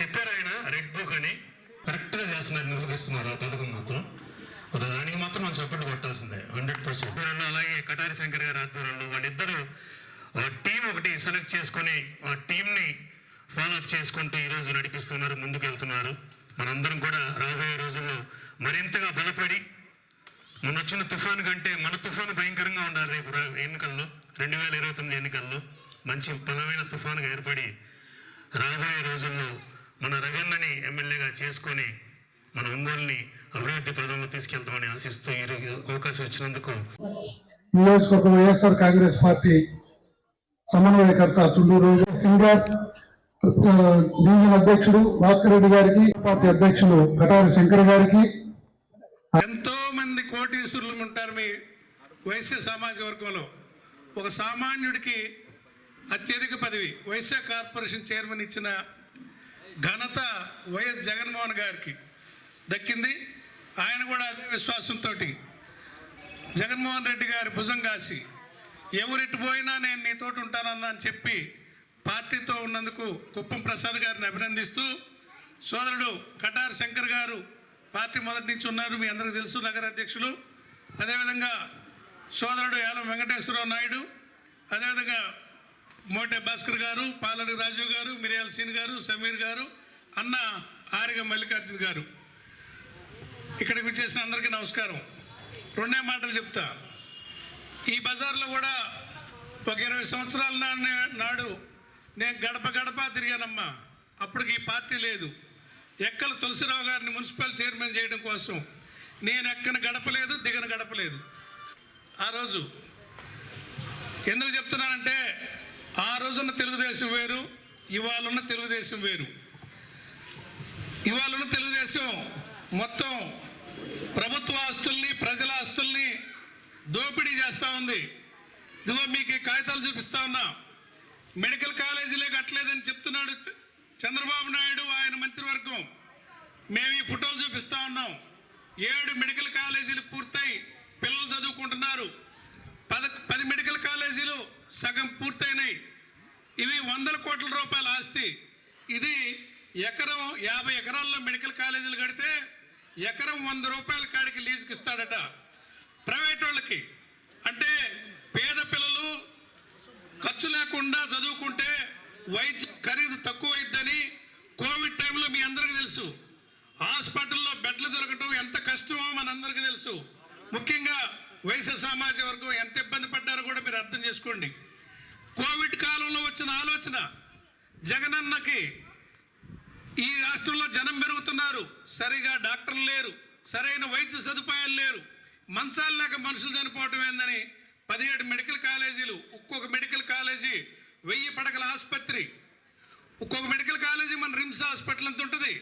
చెప్పారు ఆయన red book అని. కరెక్ట్గా చేస్తున్నారు నిర్వహిస్తున్నారు ఆ పథకం మాత్రం. దానికి మాత్రం మనం చప్పట్లు కొట్టాల్సిందే హండ్రెడ్ పర్సెంట్ అలాగే కటారి శంకర్ గారి ఆధ్వర్యంలో వాళ్ళిద్దరూ టీం ఒకటి సెలెక్ట్ చేసుకొని ఆ టీంని ఫాలోఅప్ చేసుకుంటూ ఈరోజు నడిపిస్తున్నారు ముందుకు వెళ్తున్నారు మనందరం కూడా రాబోయే రోజుల్లో మరింతగా బలపడి మొన్న వచ్చిన తుఫాను కంటే మన తుఫాను భయంకరంగా ఉండాలి రేపు ఎన్నికల్లో రెండు వేల ఇరవై తొమ్మిది ఎన్నికల్లో. మంచి బలమైన తుఫానుగా ఏర్పడి రాబోయే రోజుల్లో మన రవీణని ఎమ్మెల్యేగా చేసుకొని మన ఒంగోలుని అభివృద్ధి పదంలో తీసుకెళ్తామని ఆశిస్తూ ఈ అవకాశం ఇచ్చినందుకు నియోజకవర్గం వైఎస్ఆర్ కాంగ్రెస్ పార్టీ సమన్వయకర్త చుండూరు సింగర్ డివిజన్ అధ్యక్షుడు భాస్కర్ రెడ్డి గారికి పార్టీ అధ్యక్షులు కటారి శంకర్ గారికి. ఎంతో మంది కోటీశ్వరులు ఉంటారు మీ వైశ్య సామాజిక వర్గంలో. ఒక సామాన్యుడికి అత్యధిక పదవి వైశ్య కార్పొరేషన్ చైర్మన్ ఇచ్చిన ఘనత వైఎస్ జగన్మోహన్ గారికి దక్కింది. ఆయన కూడా అదే విశ్వాసంతో జగన్మోహన్ రెడ్డి గారి భుజం కాసి ఎవరెట్టు పోయినా నేను నీతోటి ఉంటానన్నా అని చెప్పి పార్టీతో ఉన్నందుకు కుప్పం ప్రసాద్ గారిని అభినందిస్తూ సోదరుడు కటార్ శంకర్ గారు పార్టీ మొదటి నుంచి ఉన్నారు మీ అందరికీ తెలుసు నగర అధ్యక్షులు. అదేవిధంగా సోదరుడు యాలం వెంకటేశ్వరరావు నాయుడు అదేవిధంగా మోటే భాస్కర్ గారు పాలడి రాజు గారు మిరియాల సీన్ గారు సమీర్ గారు అన్న ఆరిగ మల్లికార్జున గారు. ఇక్కడికి వచ్చేసిన అందరికీ నమస్కారం. రెండే మాటలు చెప్తా. ఈ బజార్లో కూడా ఒక ఇరవై సంవత్సరాల నాన్న- నాడు నేను గడప గడప తిరిగానమ్మా. అప్పటికి ఈ పార్టీ లేదు. ఎక్కల తులసిరావు గారిని మున్సిపల్ చైర్మన్ చేయడం కోసం నేను ఎక్కన గడపలేదు దిగన గడపలేదు. ఆ రోజు ఎందుకు చెప్తున్నానంటే ఆ రోజున్న తెలుగుదేశం వేరు ఇవాళ తెలుగుదేశం వేరు. ఇవాళ తెలుగుదేశం మొత్తం ప్రభుత్వ ఆస్తుల్ని ప్రజల ఆస్తుల్ని దోపిడీ చేస్తూ ఉంది. ఇదిగో మీకు కాగితాలు చూపిస్తా ఉన్నా. మెడికల్ కాలేజీలే కట్టలేదని చెప్తున్నాడు చంద్రబాబు నాయుడు ఆయన మంత్రివర్గం. మేము ఈ ఫోటోలు చూపిస్తా ఉన్నాం. ఏడు మెడికల్ కాలేజీలు పూర్తయి పిల్లలు చదువుకుంటున్నారు. పద పది మెడికల్ కాలేజీలు సగం పూర్తయినాయి. ఇవి వందల కోట్ల రూపాయల ఆస్తి. ఇది ఎకరం యాభై ఎకరాల్లో మెడికల్ కాలేజీలు కడితే ఎకరం వంద రూపాయల కాడికి లీజుకి ఇస్తాడట ప్రైవేట్ వాళ్ళకి. అంటే పేద పిల్లలు ఖర్చు లేకుండా చదువుకుంటే వైద్య ఖరీదు తక్కువ కోవిడ్ టైంలో మీ అందరికీ తెలుసు. హాస్పిటల్లో బెడ్లు దొరకటం ఎంత కష్టమో మనందరికీ తెలుసు. ముఖ్యంగా వయసు సామాజిక వర్గం ఎంత ఇబ్బంది పడ్డారో కూడా మీరు అర్థం చేసుకోండి. కోవిడ్ కాలంలో వచ్చిన ఆలోచన జగనన్నకి ఈ రాష్ట్రంలో జనం పెరుగుతున్నారు. సరిగా డాక్టర్లు లేరు. సరైన వైద్య సదుపాయాలు లేరు. మంచాలు లేక మనుషులు చనిపోవటం ఏందని పదిహేడు మెడికల్ కాలేజీలు ఒక్కొక్క మెడికల్ కాలేజీ వెయ్యి పడకల ఆసుపత్రి ఒక్కొక్క మెడికల్ కాలేజీ మన రిమ్స్ హాస్పిటల్ అంత ఉంటుంది.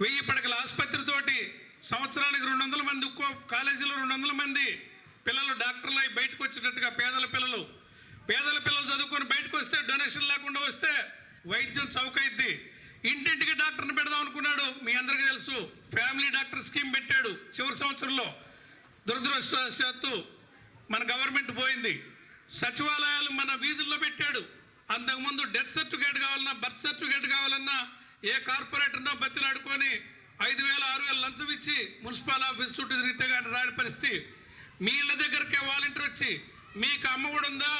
వెయ్యి పడకల ఆసుపత్రితోటి సంవత్సరానికి రెండు వందల మంది ఒక్కో కాలేజీలో రెండు వందల మంది పిల్లలు డాక్టర్లు అయి బయటకు వచ్చేటట్టుగా పేదల పిల్లలు పేదల పిల్లలు చదువుకొని బయటకు వస్తే డొనేషన్ లేకుండా వస్తే వైద్యం చౌకైద్ది. ఇంటింటికి డాక్టర్ని పెడదాం అనుకున్నాడు. మీ అందరికీ తెలుసు ఫ్యామిలీ డాక్టర్ స్కీమ్ పెట్టాడు చివరి సంవత్సరంలో. దురదృష్టవశాత్తు మన గవర్నమెంట్ పోయింది. సచివాలయాలు మన వీధుల్లో పెట్టాడు. అంతకుముందు డెత్ సర్టిఫికేట్ కావాలన్నా బర్త్ సర్టిఫికేట్ కావాలన్నా ఏ కార్పొరేటర్నో బతిలాడుకొని ఐదు వేల ఆరు వేల లంచం ఇచ్చి మున్సిపల్ ఆఫీస్ చుట్టూ తిరిగితే కానీ రాని పరిస్థితి. మీ ఇళ్ళ దగ్గరకే వాలంటీర్ వచ్చి మీకు అమ్మ కూడా ఉందా?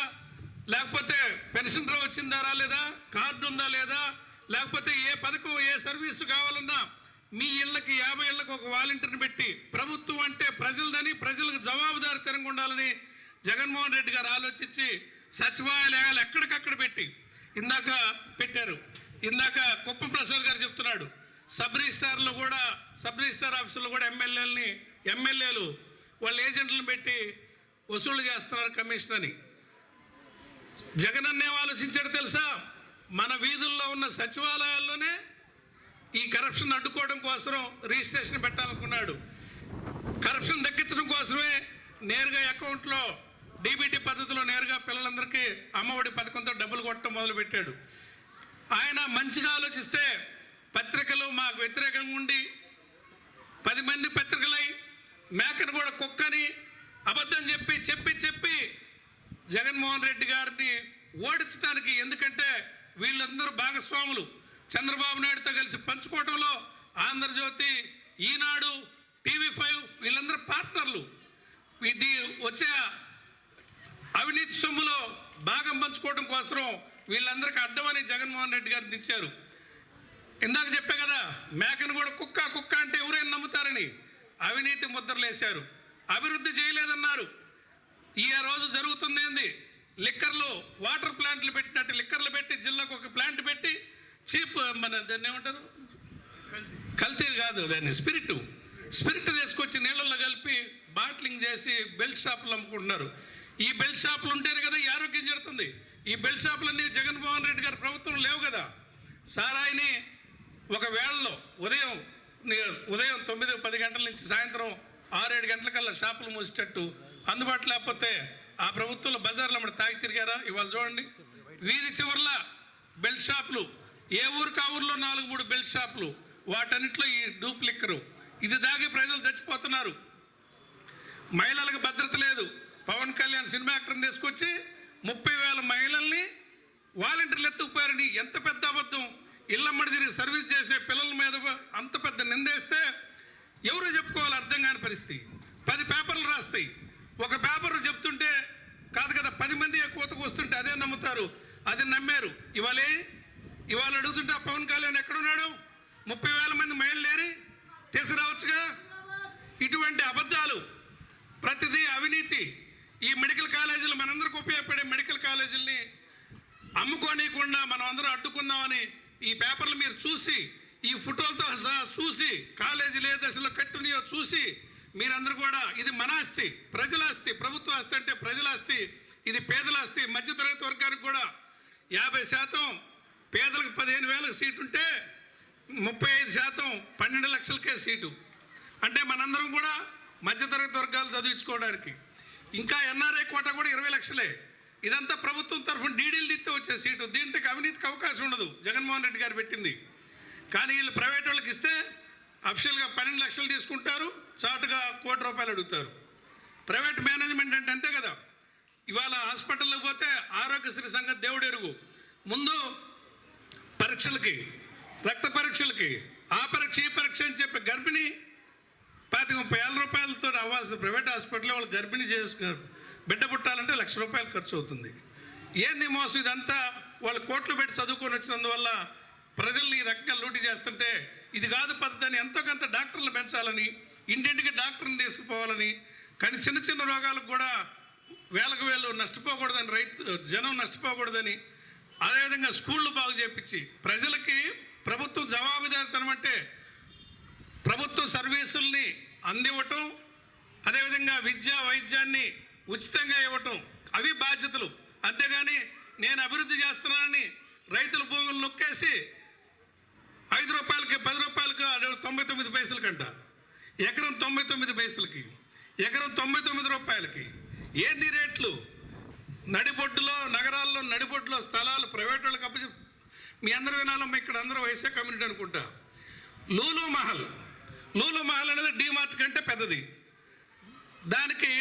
లేకపోతే పెన్షన్ వచ్చిందా రాలేదా? కార్డు ఉందా లేదా? లేకపోతే ఏ పథకం ఏ సర్వీసు కావాలన్నా మీ ఇళ్ళకి యాభై ఇళ్ళకి ఒక వాలంటీర్ని పెట్టి ప్రభుత్వం అంటే ప్రజలదని ప్రజలకు జవాబుదారితనంగా ఉండాలని జగన్మోహన్ రెడ్డి గారు ఆలోచించి సచివాలయాలు ఎక్కడికక్కడ పెట్టి ఇందాక పెట్టారు. ఇందాక కుప్పం ప్రసాద్ గారు చెప్తున్నాడు. సబ్ రిజిస్టార్లు కూడా సబ్ రిజిస్టార్ ఆఫీసులు కూడా ఎమ్మెల్యేలని ఎమ్మెల్యేలు వాళ్ళ ఏజెంట్లను పెట్టి వసూలు చేస్తున్నారు కమిషన్ అని. జగన్ అన్న ఏం ఆలోచించాడు తెలుసా? మన వీధుల్లో ఉన్న సచివాలయాల్లోనే ఈ కరప్షన్ అడ్డుకోవడం కోసం రిజిస్ట్రేషన్ పెట్టాలనుకున్నాడు. కరప్షన్ తగ్గించడం కోసమే నేరుగా అకౌంట్లో డీబీటీ పద్ధతిలో నేరుగా పిల్లలందరికీ అమ్మఒడి పథకంతో డబ్బులు కొట్టడం మొదలుపెట్టాడు. ఆయన మంచిగా ఆలోచిస్తే పత్రికలు మాకు వ్యతిరేకంగా ఉండి పది మంది పత్రికలై మేకను కూడా కుక్కని అబద్ధం చెప్పి చెప్పి చెప్పి జగన్మోహన్ రెడ్డి గారిని ఓడించడానికి ఎందుకంటే వీళ్ళందరూ భాగస్వాములు. చంద్రబాబు నాయుడుతో కలిసి పంచుకోవడంలో ఆంధ్రజ్యోతి ఈనాడు టీవీ ఫైవ్ వీళ్ళందరూ పార్ట్నర్లు. ఇది వచ్చే అవినీతి సొమ్ములో భాగం పంచుకోవడం కోసం వీళ్ళందరికీ అడ్డమని జగన్మోహన్ రెడ్డి గారిని ఇచ్చారు. ఇందాక చెప్పే కదా మేకను కూడా కుక్క కుక్క అంటే ఎవరైనా నమ్ముతారని. అవినీతి ముద్రలు వేశారు అభివృద్ధి చేయలేదన్నారు. ఈ రోజు జరుగుతుంది ఏంది? లిక్కర్లు వాటర్ ప్లాంట్లు పెట్టినట్టు లిక్కర్లు పెట్టి జిల్లాకు ఒక ప్లాంట్ పెట్టి చీప్ మన దాన్ని ఏమంటారు? కల్తీ కాదు దాన్ని స్పిరిట్. స్పిరిట్ తీసుకొచ్చి నీళ్ళల్లో కలిపి బాట్లింగ్ చేసి బెల్ట్ షాపులు అమ్ముకుంటున్నారు. ఈ బెల్ట్ షాపులు ఉంటేనే కదా ఈ ఆరోగ్యం జరుగుతుంది. ఈ బెల్ట్ షాపులన్నీ జగన్మోహన్ రెడ్డి గారి ప్రభుత్వం లేవు కదా. సారాయిని ఒక వేళలో ఉదయం ఉదయం తొమ్మిది పది గంటల నుంచి సాయంత్రం ఆరేడు గంటలకల్లా షాపులు మూసేటట్టు అందుబాటు లేకపోతే ఆ ప్రభుత్వంలో బజార్లో మన తాగి తిరిగారా? ఇవాళ చూడండి. వీధి చివరిలో బెల్ట్ షాపులు ఏ ఊరికి ఆ ఊర్లో నాలుగు మూడు బెల్ట్ షాపులు వాటన్నిటిలో ఈ డూప్లిక్కరు ఇది దాగి ప్రజలు చచ్చిపోతున్నారు. మహిళలకు భద్రత లేదు. పవన్ కళ్యాణ్ సినిమా యాక్టర్ని తీసుకొచ్చి ముప్పై వేల మహిళల్ని వాలంటీర్లు ఎత్తుకుపోయారని ఎంత పెద్ద అబద్ధం. ఇళ్ళమ్మడి తిరిగి సర్వీస్ చేసే పిల్లల మీద అంత పెద్ద నిందేస్తే ఎవరు చెప్పుకోవాలి అర్థం కాని పరిస్థితి. పది పేపర్లు రాస్తాయి. ఒక పేపర్ చెప్తుంటే కాదు కదా పది మంది కోతకు వస్తుంటే అదే నమ్ముతారు. అది నమ్మారు. ఇవాళే ఇవాళ అడుగుతుంటే ఆ పవన్ కళ్యాణ్ ఎక్కడున్నాడు? ముప్పై వేల మంది మహిళలు లేరి తీసుకురావచ్చుగా? ఇటువంటి అబద్ధాలు ప్రతిదీ అవినీతి. ఈ మెడికల్ కాలేజీలు మనందరికి ఉపయోగపడే మెడికల్ కాలేజీల్ని అమ్ముకోనీయకుండా మనం అందరం అడ్డుకుందామని ఈ పేపర్లు మీరు చూసి ఈ ఫోటోలతో సహా చూసి కాలేజీలు ఏ దశలో కట్టునియో చూసి మీరందరూ కూడా ఇది మన ఆస్తి ప్రజల ఆస్తి ప్రభుత్వ ఆస్తి అంటే ప్రజల ఆస్తి ఇది పేదల ఆస్తి మధ్యతరగతి వర్గానికి కూడా. యాభై శాతం పేదలకు పదిహేను వేలకు సీటు ఉంటే ముప్పై ఐదు శాతం పన్నెండు లక్షలకే సీటు. అంటే మనందరం కూడా మధ్యతరగతి వర్గాలు చదివించుకోవడానికి. ఇంకా ఎన్ఆర్ఐ కోట కూడా ఇరవై లక్షలే. ఇదంతా ప్రభుత్వం తరఫున డీడీలు దిత్తే వచ్చే సీటు. దీంట్కి అవినీతికి అవకాశం ఉండదు. జగన్మోహన్ రెడ్డి గారు పెట్టింది. కానీ వీళ్ళు ప్రైవేట్ వాళ్ళకి ఇస్తే అఫిషియల్గా పన్నెండు లక్షలు తీసుకుంటారు. చాటుగా కోటి రూపాయలు అడుగుతారు. ప్రైవేట్ మేనేజ్మెంట్ అంటే అంతే కదా. ఇవాళ హాస్పిటల్కి పోతే ఆరోగ్యశ్రీ సంగతి దేవుడు ఎరుగు. ముందు పరీక్షలకి రక్త పరీక్షలకి ఆ పరీక్ష ఈ పరీక్ష అని చెప్పి గర్భిణి పాతిక ముప్పై వేల రూపాయలతో అవ్వాల్సిన ప్రైవేట్ హాస్పిటల్లో వాళ్ళు గర్భిణి చేసుకున్నారు. బిడ్డ పుట్టాలంటే లక్ష రూపాయలు ఖర్చు అవుతుంది. ఏంది మోసం ఇదంతా? వాళ్ళు కోట్లు పెట్టి చదువుకొని వచ్చినందువల్ల ప్రజల్ని ఈ రకంగా లూటీ చేస్తుంటే ఇది కాదు పద్ధతి అని ఎంతో కొంత డాక్టర్లు పెంచాలని ఇంటింటికి డాక్టర్ని తీసుకుపోవాలని. కానీ చిన్న చిన్న రోగాలకు కూడా వేలకు వేలు నష్టపోకూడదని రైతు జనం నష్టపోకూడదని అదేవిధంగా స్కూళ్ళు బాగు చేపించి ప్రజలకి ప్రభుత్వం జవాబుదారితనం అంటే ప్రభుత్వ సర్వీసుల్ని అందివ్వటం అదేవిధంగా విద్యా వైద్యాన్ని ఉచితంగా ఇవ్వటం అవి బాధ్యతలు. అంతేగాని నేను అభివృద్ధి చేస్తున్నానని రైతుల భూములు నొక్కేసి ఐదు రూపాయలకి పది రూపాయలకి తొంభై తొమ్మిది పైసలకంట ఎకరం తొంభై తొమ్మిది పైసలకి ఎకరం తొంభై తొమ్మిది రూపాయలకి ఏంది రేట్లు? నడిబొడ్డులో నగరాల్లో నడిబొడ్డులో స్థలాలు ప్రైవేట్ వాళ్ళకి అప్పచెప్ మీ అందరూ వినాలమ్మా ఇక్కడ అందరూ వైసే కమ్యూనిటీ అనుకుంటా. లూలు మహల్ లూలు మహల్ అనేది డీమార్ట్ కంటే పెద్దది. దానికి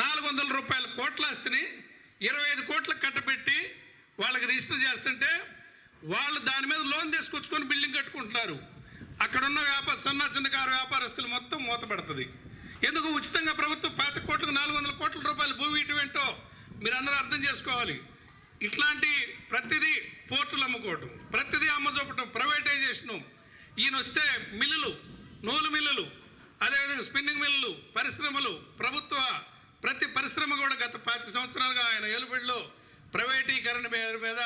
నాలుగు వందల రూపాయల కోట్ల ఆస్తిని ఇరవై ఐదు కోట్లకు కట్టబెట్టి వాళ్ళకి రిజిస్టర్ చేస్తుంటే వాళ్ళు దాని మీద లోన్ తీసుకొచ్చుకొని బిల్డింగ్ కట్టుకుంటున్నారు. అక్కడున్న వ్యాపార సన్న చిన్నకారు వ్యాపారస్తులు మొత్తం మూతపడుతుంది. ఎందుకు? ఉచితంగా ప్రభుత్వం పాత కోట్లకు నాలుగు వందల కోట్ల రూపాయలు భూమి ఇటు ఇటువంటో మీరందరూ అర్థం చేసుకోవాలి. ఇట్లాంటి ప్రతిదీ పోర్టులు అమ్ముకోవటం ప్రతిదీ అమ్మజొప్పటం ప్రైవేటైజేషను. ఈయన వస్తే మిల్లులు నూలు మిల్లులు అదేవిధంగా స్పిన్నింగ్ మిల్లులు పరిశ్రమలు. ప్రభుత్వ ప్రతి పరిశ్రమ కూడా గత పాతి సంవత్సరాలుగా ఆయన ఏలుబడిలో ప్రైవేటీకరణ మీద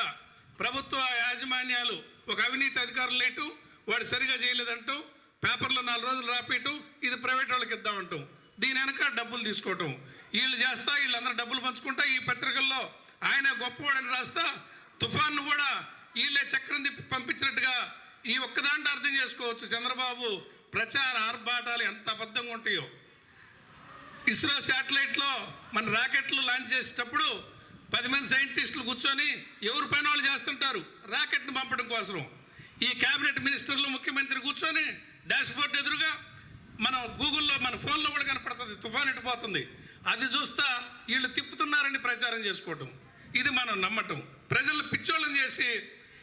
ప్రభుత్వ యాజమాన్యాలు ఒక అవినీతి అధికారులు లేటు వాడు సరిగా చేయలేదంటూ పేపర్లో నాలుగు రోజులు రాపేయటం ఇది ప్రైవేట్ వాళ్ళకి ఇద్దామంటాం. దీని వెనక డబ్బులు తీసుకోవటం. వీళ్ళు చేస్తా వీళ్ళందరూ డబ్బులు పంచుకుంటా ఈ పత్రికల్లో ఆయన గొప్పవాడని రాస్తా తుఫాన్ను కూడా వీళ్ళే చక్రం తిప్పి పంపించినట్టుగా ఈ ఒక్కదాంట్లో అర్థం చేసుకోవచ్చు. చంద్రబాబు ప్రచార ఆర్భాటాలు ఎంత అబద్ధంగా ఉంటాయో. ఇస్రో శాటిలైట్లో మన రాకెట్లు లాంచ్ చేసేటప్పుడు పది మంది సైంటిస్టులు కూర్చొని ఎవరి పైన వాళ్ళు చేస్తుంటారు? రాకెట్ని పంపడం కోసం ఈ కేబినెట్ మినిస్టర్లు ముఖ్యమంత్రి కూర్చొని డాష్ బోర్డ్ ఎదురుగా మనం గూగుల్లో మన ఫోన్లో కూడా కనపడుతుంది. తుఫాన్ ఇటుపోతుంది అది చూస్తా వీళ్ళు తిప్పుతున్నారని ప్రచారం చేసుకోవటం. ఇది మనం నమ్మటం. ప్రజలను పిచ్చోళ్ళని చేసి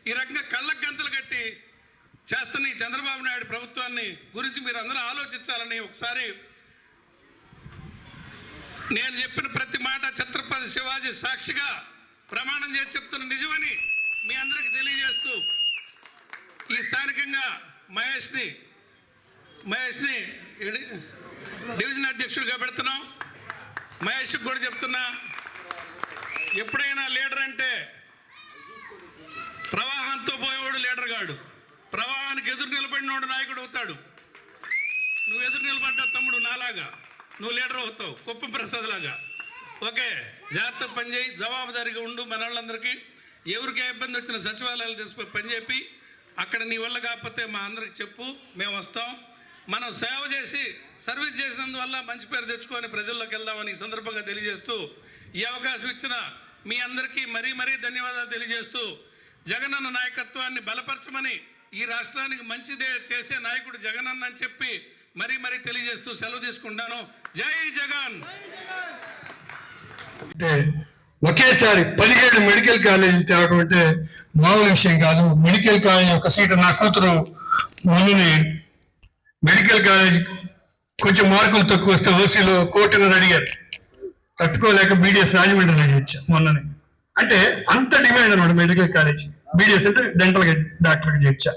ఈ రకంగా కళ్ళకు గంతలు కట్టి చేస్తున్న ఈ చంద్రబాబు నాయుడు ప్రభుత్వాన్ని గురించి మీరు అందరూ ఆలోచించాలని ఒకసారి నేను చెప్పిన ప్రతి మాట ఛత్రపతి శివాజీ సాక్షిగా ప్రమాణం చేసి చెప్తున్న నిజమని మీ అందరికి తెలియజేస్తూ ఈ స్థానికంగా మహేష్ని మహేష్ని డివిజన్ అధ్యక్షుడిగా పెడుతున్నాం. మహేష్కి కూడా చెప్తున్నా ఎప్పుడైనా లీడర్ అంటే ప్రవాహంతో పోయేవాడు లీడర్ గాడు ప్రవాహానికి ఎదురు నిలబడినోడు నాయకుడు అవుతాడు. నువ్వు ఎదురు నిలబడ్డావు తమ్ముడు నాలాగా. నువ్వు లీడర్ అవుతావు కుప్ప ప్రసాద్ లాగా. ఓకే జాగ్రత్త పని చేయి జవాబుదారీగా ఉండు మన వాళ్ళందరికీ ఎవరికి ఇబ్బంది వచ్చిన సచివాలయాలు తీసుకుపోయి పని చెప్పి అక్కడ నీ వల్ల కాకపోతే మా అందరికి చెప్పు మేము వస్తాం. మనం సేవ చేసి సర్వీస్ చేసినందువల్ల మంచి పేరు తెచ్చుకొని ప్రజల్లోకి వెళ్దామని ఈ సందర్భంగా తెలియజేస్తూ ఈ అవకాశం ఇచ్చిన మీ అందరికీ మరీ మరీ ధన్యవాదాలు తెలియజేస్తూ జగనన్న నాయకత్వాన్ని బలపరచమని ఈ రాష్ట్రానికి మంచిదే చేసే నాయకుడు జగనన్న అని చెప్పి మరీ మరీ తెలియజేస్తూ సెలవు తీసుకుంటాను. జై జగన్! అంటే ఒకేసారి పదిహేడు మెడికల్ కాలేజీలు తేవడం అంటే మామూలు విషయం కాదు. మెడికల్ కాలేజ్ ఒక సీటు నా కూతురు మొన్నని మెడికల్ కాలేజ్ కొంచెం మార్కులు తక్కువ వస్తే ఓసీలో కోర్టును అడిగారు. తట్టుకోలేక బీడిఎస్ రాజమండ్రిలో చేర్చా మొన్ననే. అంటే అంత డిమాండ్ అనమాట మెడికల్ కాలేజ్. బీడిఎస్ అంటే డెంటల్ డాక్టర్కి చేర్చా.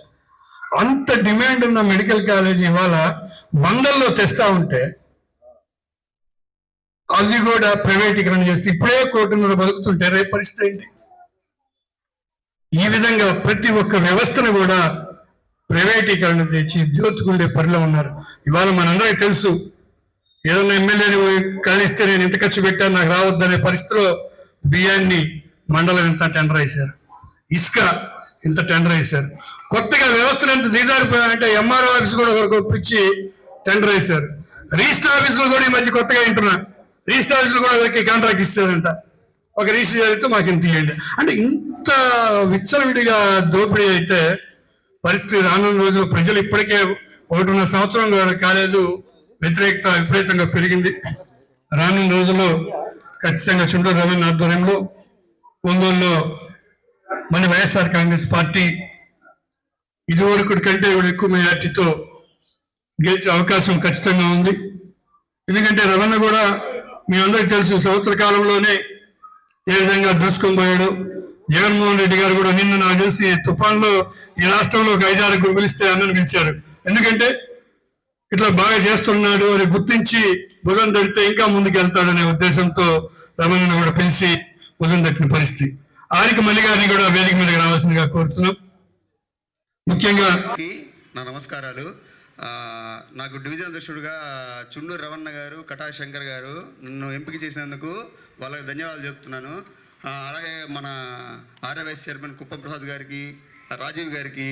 అంత డిమాండ్ ఉన్న మెడికల్ కాలేజ్ ఇవాళ వందల్లో తెస్తా ఉంటే అది కూడా ప్రైవేటీకరణ చేస్తే ఇప్పుడే కోటిన్నర బతుకుతుంటే రేపు పరిస్థితి ఏంటి? ఈ విధంగా ప్రతి ఒక్క వ్యవస్థను కూడా ప్రైవేటీకరణ తెచ్చి దోచుకుండే పనిలో ఉన్నారు. ఇవాళ మనందరికీ తెలుసు ఏదన్నా ఎమ్మెల్యేని కలిస్తే నేను ఇంత ఖర్చు పెట్టాను నాకు రావద్దనే పరిస్థితిలో బియ్యాన్ని మండలం ఇంత టెండర్ వేశారు? ఇసుక ఇంత టెండర్ వేశారు? కొత్తగా వ్యవస్థలు ఎంత దిగజారిపోయాయంటే ఎంఆర్ఓ ఆఫీస్ కూడా ఒకరికి ఒప్పించి టెండర్ వేశారు. రిజిస్టర్ ఆఫీసులు కూడా ఈ మధ్య కొత్తగా వింటున్నాను రిజిస్టర్ కూడా వీరికి కాంట్రాక్ట్ ఇస్తారంట. ఒక రిజిస్టర్ జరిగితే మాకు ఇంత ఇవ్వండి అంటే ఇంత విచ్చలవిడిగా దోపిడీ అయితే పరిస్థితి రానున్న రోజుల్లో ప్రజలు ఇప్పటికే ఒకటిన్నర సంవత్సరం కాలేదు. వ్యతిరేకత విపరీతంగా పెరిగింది. రానున్న రోజుల్లో ఖచ్చితంగా చుండూరు రవీంద్ర ఆధ్వర్యంలో ఒంగోలులో మన వైఎస్ఆర్ కాంగ్రెస్ పార్టీ ఇదివరకు కంటే ఎక్కువ మెజార్టీతో గెలిచే అవకాశం ఖచ్చితంగా ఉంది. ఎందుకంటే రవణ కూడా మీ అందరికి తెలుసు సంవత్సర కాలంలోనే ఏ విధంగా దూసుకొని పోయాడు. జగన్మోహన్ రెడ్డి గారు కూడా నిన్న నాకు తెలిసి తుఫాన్లో ఈ రాష్ట్రంలో ఒక ఐదారు పిలిస్తే అన్నను పిలిచారు. ఎందుకంటే ఇట్లా బాగా చేస్తున్నాడు అని గుర్తించి భుజం తడితే ఇంకా ముందుకు వెళ్తాడనే ఉద్దేశంతో రమణను కూడా పిలిచి భుజం తట్టిన పరిస్థితి. ఆరికి మల్లి గారిని కూడా వేదిక మీదకి రావాల్సిందిగా కోరుతున్నాం. ముఖ్యంగా నా నమస్కారాలు. నాకు డివిజన్ అధ్యక్షుడిగా చుండూరు రవణ గారు కటా శంకర్ గారు నన్ను ఎంపిక చేసినందుకు వాళ్ళకి ధన్యవాదాలు చెప్తున్నాను. అలాగే మన ఆర్ఎవైఎస్ చైర్మన్ కుప్పం ప్రసాద్ గారికి రాజీవ్ గారికి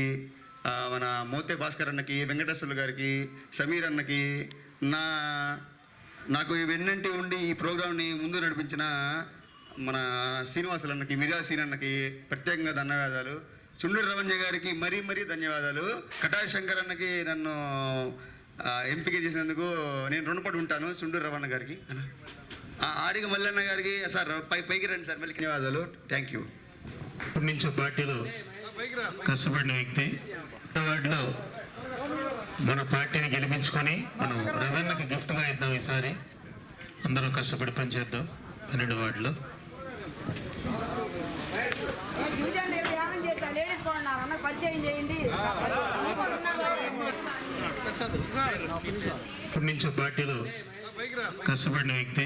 మన మోతే భాస్కర్ అన్నకి వెంకటేశ్వర్లు గారికి సమీర్ అన్నకి నా నాకు వెన్నంటి ఉండి ఈ ప్రోగ్రాంని ముందు నడిపించిన మన శ్రీనివాసులు అన్నకి మిర్యా సీన్ అన్నకి ప్రత్యేకంగా ధన్యవాదాలు. చుండూరు రవణ్య గారికి మరీ మరీ ధన్యవాదాలు. కటారి శంకర్ అన్నకి నన్ను ఎంపిక చేసినందుకు నేను రుణపడి ఉంటాను చుండూరు రవణ గారికి. ఆ, ఆరిగ మల్లన్న గారికి సార్ పై పైకి రండి సార్ మళ్ళీ ధన్యవాదాలు. థ్యాంక్ యూ ఇప్పటి నుంచి పార్టీలో కష్టపడిన వ్యక్తి వాటిలో మన పార్టీని గెలిపించుకొని మనం రవీణకి గిఫ్ట్గా ఇద్దాం ఈసారి. అందరం కష్టపడి పనిచేద్దాం. పన్నెండు వార్డులో డివిజన్ రేపు యానం చేస్తా లేడీస్ కొన్నారు అన్న పరిచయం చేయండి. ఇప్పటి నుంచి పార్టీలో కష్టపడిన వ్యక్తి.